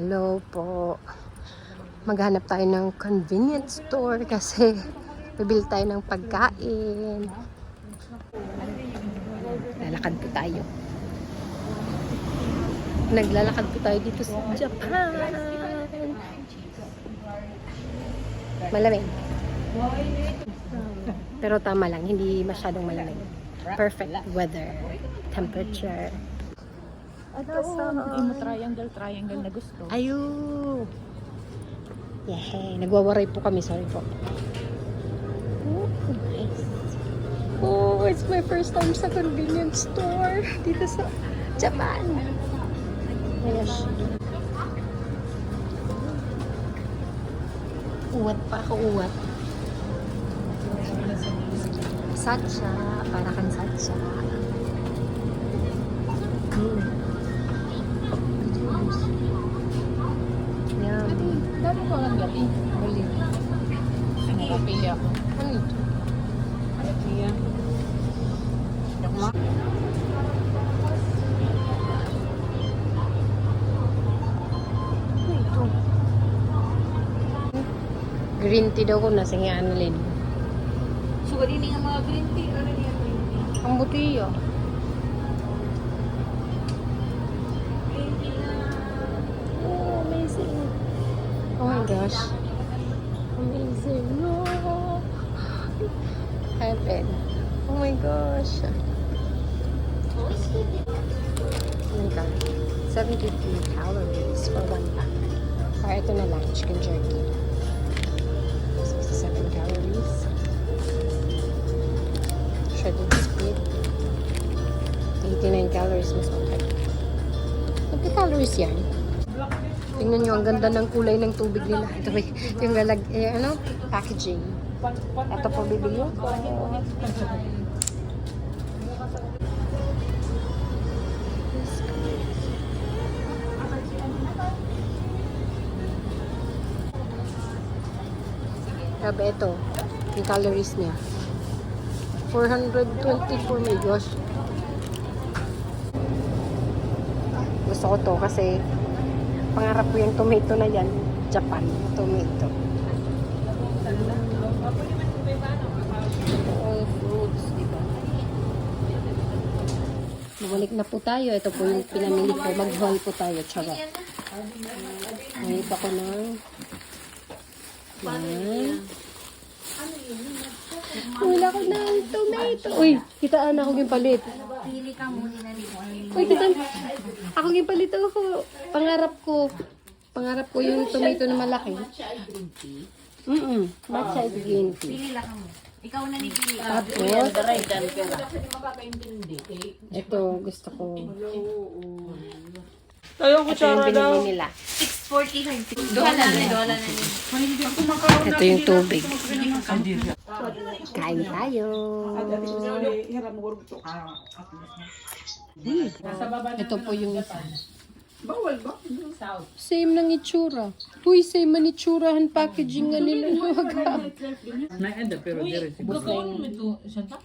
Hello po. Maghanap tayo ng convenience store kasi bibili tayo ng pagkain. Lalakad po tayo. Naglalakad po tayo dito sa Japan. Malamig. Pero tama lang, hindi masyadong malamig. Perfect weather, temperature. Hindi mo triangle, triangle na gusto. Ayu! Yehey! Nagwawaray po kami. Sorry po. Oh, nice. Oh, it's my first time sa convenience store dito sa Japan. Gosh. Uwat pa ako, uwat. Satcha. Para kang satcha. Dami ko lang gabi. Ako. Ano ito? Ano ito? Green tea daw ko nasa nga ano lin. So, din nga mga green tea. Ano niya green tea? Ang butiyo. Oh, gosh. Amazing. No. Heaven. Oh my gosh. My god. 73 calories for one pack. Or ito na lang, chicken jerky. 67 calories. Shredded squid. 89 calories mas okay. Magka-calories yan. Tingnan nyo, ang ganda ng kulay ng tubig nila. Ito yung galag, eh, ano, packaging. Ito po bibili ko. Grabe ito. Yung calories niya. 424 my gosh. Gusto ko to kasi pangarap ko yung tomato na yan. Japan tomato. All fruits, di ba? Bumalik na po tayo. Ito po yung pinamili ko. Mag-haul po tayo. Charot. Ngayon ako ng yan. Wala ko ng tomato. Uy, kitaan ako yung palit. Pili ka muna na ni Uy, kitaan. Ako yung palit ako. Pangarap ko. Pangarap ko yung tomato na malaki. Mm-mm. Matcha is green tea. Pili lang mo. Ikaw na ni Pili. Tapos, ito gusto ko. Ayaw Ito yung binili nila. 645. Doha na ni, doha na ni. Ito yung tubig. Kain tayo. Ito po yung isa. Bawal ba? Same ng itsura. Uy, same ang itsurahan packaging nga nila. Wag Naenda pero dire ko ito, isang tap.